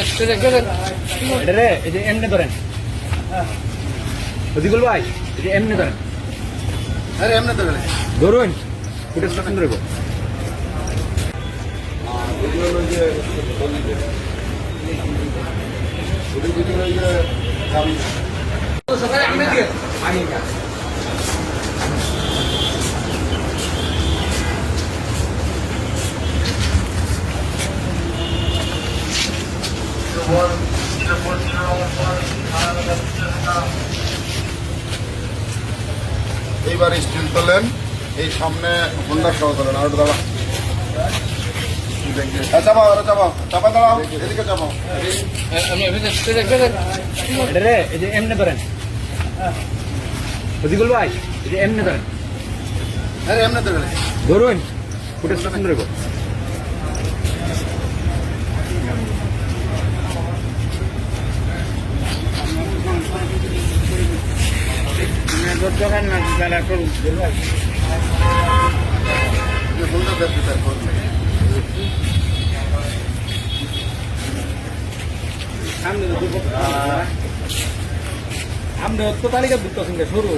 এটা রে এই যে এমনি ধরেন রজিকুল ভাই এই যে এমনি ধরেন আরে এমনি গেলে ধরুন ফুটেজটা সুন্দর হইব এইবার স্টিল তোলেন এই সামনে হোন্ডা সহ তোলেন আর দাঁড়া চাপাও আরও চাপাও চাপা দাঁড়াও এদিকে চাপাও এমনি ভাই এমনি ধরেন। আরে এমনি তো গেলে ধরুন ফুটেজটা সুন্দর হইব হোন্ডা দেখতে চাই আমরা তো তালিকা বুঝতেছেন শুরু